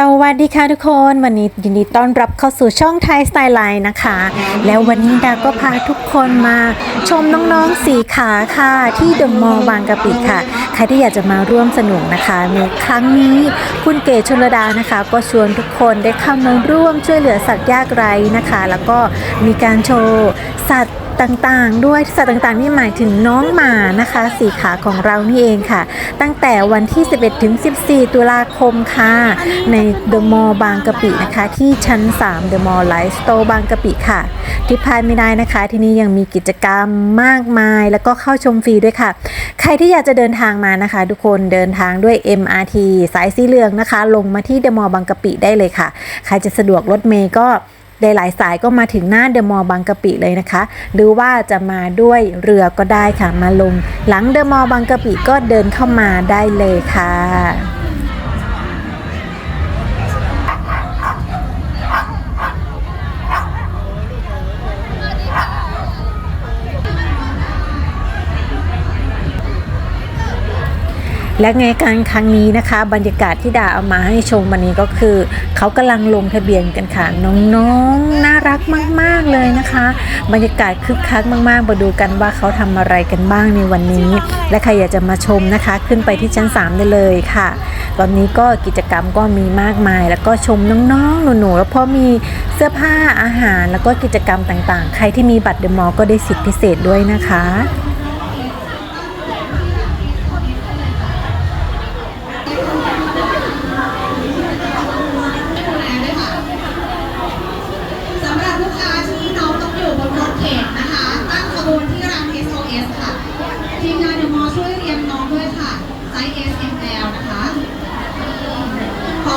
สวัสดีค่ะทุกคนวันนี้ยินดีต้อนรับเข้าสู่ช่องไทยสไตล์ไลน์นะคะ แล้ววันนี้ดาก็พาทุกคนมาชมน้องๆสีขาค่ะ ที่เดอะมอลล์บางกะปิค่ะ ใครที่อยากจะมาร่วมสนุกนะคะในครั้งนี้คุณเก๋ชนระดานะคะ ก็ชวนทุกคนได้เข้ามาร่วมช่วยเหลือสัตว์ยากไร้นะคะ แล้วก็มีการโชว์สัตว์ ต่างๆ ด้วยสัตว์ต่างๆ นี่หมายถึงน้องหมานะคะสีขาของเรานี่เองค่ะ ตั้งแต่วันที่ 11ถึง14 ตุลาคมค่ะ ในเดอะมอลล์บางกะปินะคะ ที่ชั้น3 The Mall Life Store บางกะปิค่ะ ที่พลาดไม่ได้นะคะ ที่นี่ยังมีกิจกรรมมากมาย แล้วก็เข้าชมฟรีด้วยค่ะ ใครที่อยากจะเดินทางมานะคะ ทุกคนเดินทางด้วย MRT สายสีเหลืองนะคะ ลงมาที่เดอะมอลล์บางกะปิได้เลยค่ะ ใครจะสะดวกรถเมย์ก็ หลายสายก็มาถึงหน้าเดอะมอลล์บางกะปิเลยนะคะ หรือว่าจะมาด้วยเรือก็ได้ค่ะมาลง หลังเดอะมอลล์บางกะปิก็เดินเข้ามาได้เลยค่ะ และไงการครั้งนี้นะคะ บรรยากาศที่ดาเอามาให้ชมวันนี้ก็คือ เขากำลังลงทะเบียนกันค่ะ น้องๆน่ารักมาก ๆ เลยนะคะ บรรยากาศคึกคักมากๆมาดูกันว่าเขาทำอะไรกันบ้างในวันนี้ และใครอยากจะมาชมนะคะ ขึ้นไปที่ชั้น 3 ได้เลยค่ะ ตอนนี้ก็กิจกรรมก็มีมากมาย แล้วก็ชมน้องๆหนูๆแล้วพอมีเสื้อผ้าอาหาร แล้วก็กิจกรรมต่างๆ ใครที่มีบัตรเดอะมอลล์ก็ได้สิทธิพิเศษด้วยนะคะ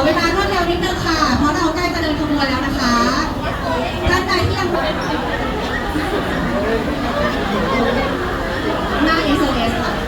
เวลารวดเร็วนิดนึงค่ะ เพราะเราใกล้จะเดินขบวนแล้วนะคะท่านใดที่ยังหน้า SOS ค่ะ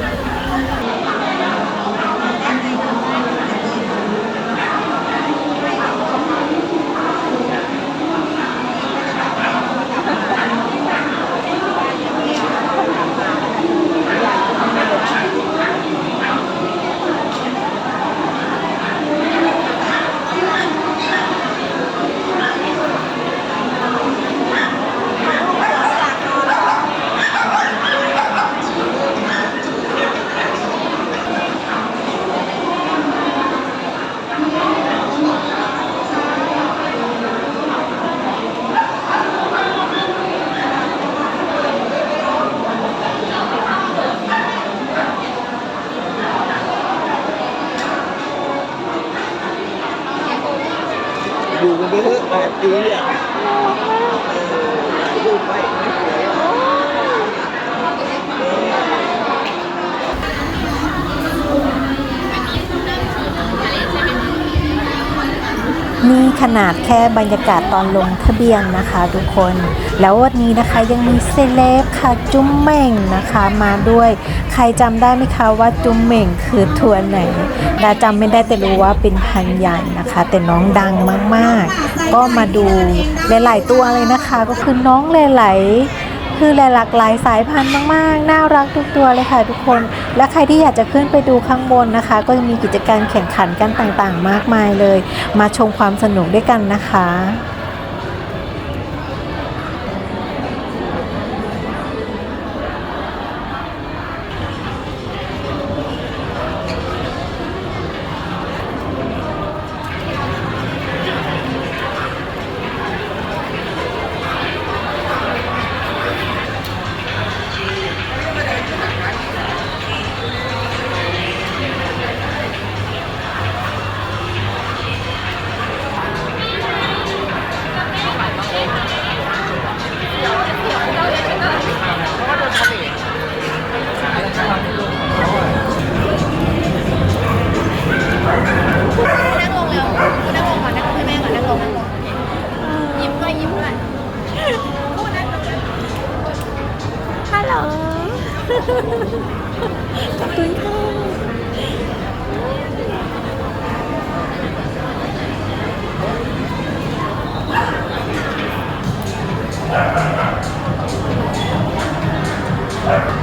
ขนาดแค่บรรยากาศตอนลงทะเบียนนะคะทุกคน แล้ววันนี้นะคะยังมีเซเลบค่ะจุ้มเหม่งนะคะมาด้วย ใครจำได้ไหมคะว่าจุ้มเหม่งคือทัวร์ไหนดาจำไม่ได้แต่รู้ว่าเป็นพันธุ์ใหญ่นะคะ แต่น้องดังมากๆ ก็มาดูหลาย ๆ ตัวเลยนะคะ ก็คือน้องหลายๆ คือหลากหลายสายพันธุ์มาก ๆ น่ารักทุกตัวเลยค่ะทุกคน และใครที่อยากจะขึ้นไปดูข้างบนนะคะ ก็จะมีกิจกรรมแข่งขันกันต่างๆ มากมายเลย มาชมความสนุกด้วยกันนะคะ ขอบคุณค่ะไห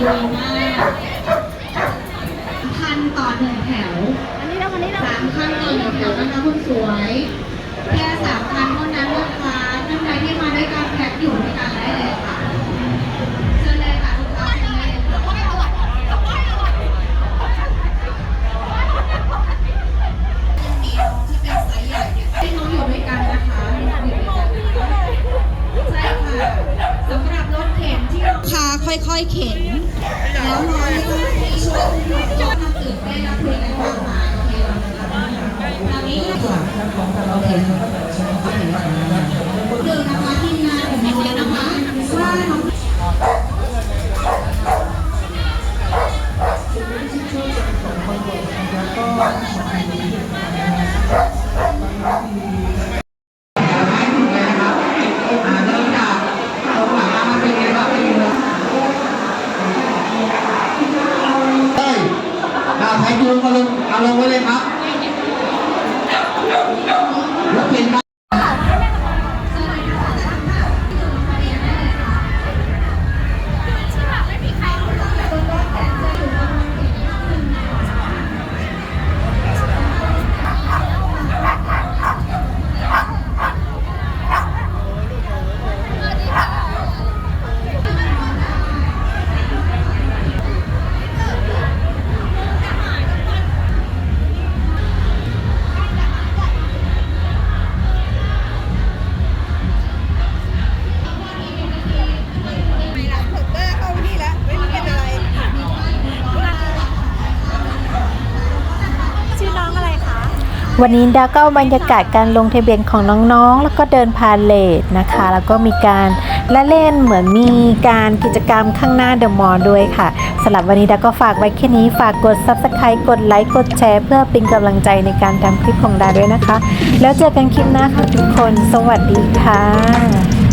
ดูมากพันต่อหนึ่งแถวอันนี้แล้ววันนี้แล้วสามคันต่อหนึ่งแถวนะคะคุณสวย แค่สามคันเท่านั้นนะคะท่านใดที่มาด้วยการแพ็คอยู่ด้วยกันได้เลยค่ะเชิญเลยค่ะทุกท่านเลยมีน้องที่เป็นไซส์ใหญ่เนี่ยให้น้องอยู่ด้วยกันนะคะให้น้องอยู่ด้วยกันใช่ค่ะสำหรับรถเข็นที่ลูกค้าค่อยๆเข็น อเคหนึ่งนะคะทีมงานของเรานะคะว่าน้องอ่าเริ่มจากตรงหลังมาเป็นไงบ้างเป็นไงบ้างเฮ้ยดาวไทยจูงเอาลงเอาลงไว้เลยครับ วันนี้ดาก็เอาบรรยากาศการลงทะเบียนของน้องๆ แล้วก็เดินพาเลทนะคะ แล้วก็มีการละเล่นเหมือนมีการกิจกรรมข้างหน้าเดอะมอลล์ด้วยค่ะสำหรับวันนี้ดาก็ฝากไว้แค่นี้ฝากกด subscribe กดไลค์กดแชร์ เพื่อเป็นกำลังใจในการทำคลิปของดาด้วยนะคะ แล้วเจอกันคลิปหน้าค่ะทุกคน สวัสดีค่ะ